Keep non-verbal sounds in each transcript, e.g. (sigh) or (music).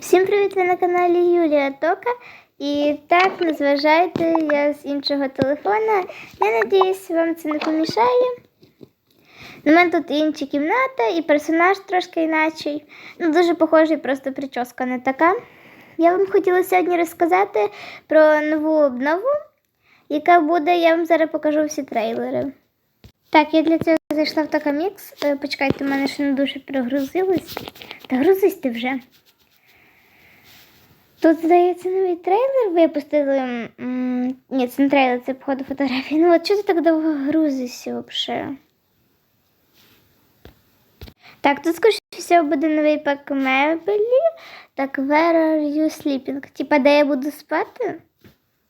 Всім привіт! Ви на каналі Юлія Тока. І так, не зважайте, я з іншого телефона. Я надіюсь, вам це не помішає. У мене тут інша кімната і персонаж трошки іначий. Ну, дуже похожий, просто прическа не така. Я вам хотіла сьогодні розказати про нову обнову, яка буде, я вам зараз покажу всі трейлери. Так, я для цього зайшла в Токамікс. Е, Почекайте, в мене ще не дуже прогрузилось. Та грузись ти вже. Тут, здається, новий трейлер випустили. Ні, це не трейлер, це походу фотографії. Ну от чого ти так довго грузишся взагалі? Так, тут скоріше всього буде новий пак мебелі. Так, where are you sleeping? Типа, де я буду спати?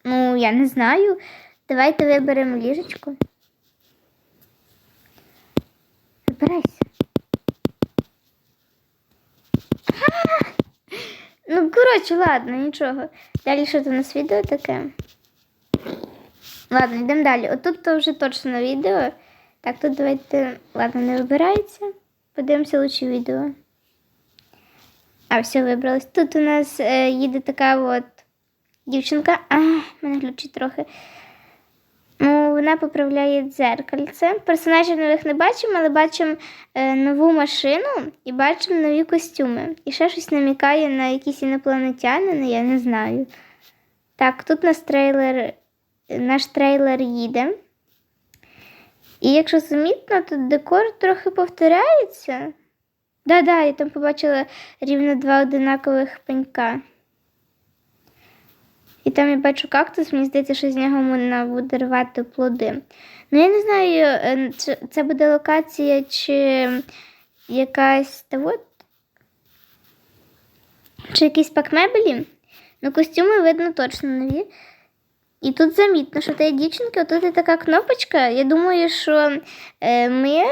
Ну, я не знаю. Давайте виберемо ліжечко. Вибирайся. Ну, коротше, ладно, нічого. Далі що то у нас відео таке? Ладно, йдемо далі. Отут то вже точно відео. Так, тут давайте, ладно, не вибирається. Подивимося лучше відео. А, все, вибралось. Тут у нас е, їде така от дівчинка. А, мене глючить трохи. Вона поправляє дзеркальце. Персонажів нових не бачимо, але бачимо е, нову машину і бачимо нові костюми. І ще щось намікає на якісь інопланетянини, я не знаю. Так, тут наш трейлер, наш трейлер їде. І якщо замітно, тут декор трохи повторяється. Да-да, я там побачила рівно два одинакових пенька. І там я бачу кактус, мені здається, що з нього можна буде рвати плоди. Ну, я не знаю, е, це буде локація чи якась та от, чи якийсь пак мебелі. Ну, костюми видно точно нові. І тут замітно, що та дівчинки, отут є така кнопочка. Я думаю, що е, ми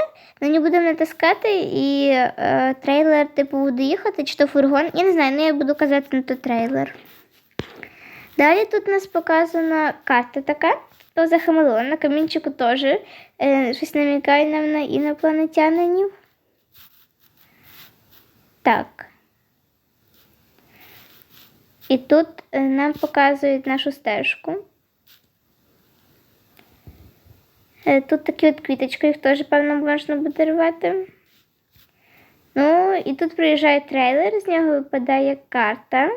на нього будемо натискати, і е, трейлер типу буде їхати, чи то фургон. Я не знаю, ну я буду казати на то трейлер. Далі тут у нас показана карта така, то за Хамелеон, на камінчику теж е, щось намікає нам на інопланетянинів. Так. І тут е, нам показують нашу стежку. Е, Тут такі от квіточки, їх теж, певно, можна буде рвати. Ну, і тут приїжджає трейлер, з нього випадає карта.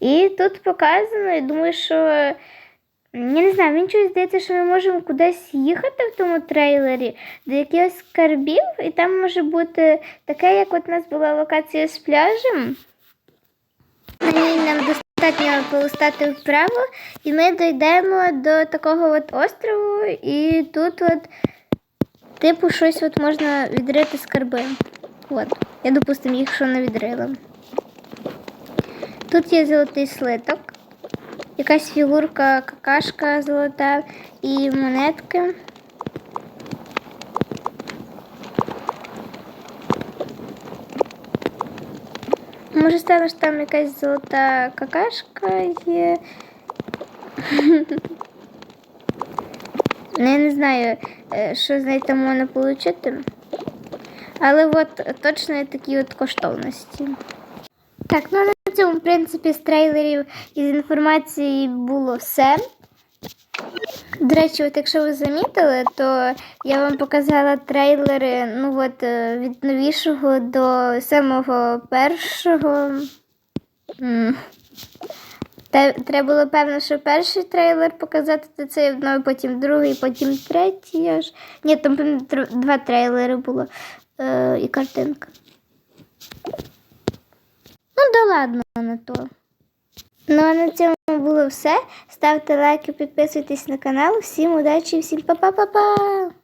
І тут показано, я думаю, що я не знаю, мені чогось здається, що ми можемо кудись їхати в тому трейлері до якихось скарбів, і там може бути таке, як от у нас була локація з пляжем. Нам достатньо полистати вправо, і ми дійдемо до такого от острову, і тут от, типу, щось от можна відрити скарби. От. Я, допустимо, їх що не відрила. Тут є золотий слиток, якась фігурка, какашка золота і монетки. Може, станеш там якась золота какашка є. (laughs) Ну, я не знаю, е, що з неї там можна отримати. Але от точно є такі от коштовності. Так, ну цьому, в принципі, з трейлерів і з інформації було все. До речі, от якщо ви замітили, то я вам показала трейлери ну от, е, від новішого до самого першого. Треба було певно, що перший трейлер показати, то цей ну, потім другий, потім третій. Аж. Ні, там два трейлери було е, і картинка. Ну, да ладно на то. Ну а на цьому було все. Ставте лайки, підписуйтесь на канал. Всім удачі, всім па-па-па-па!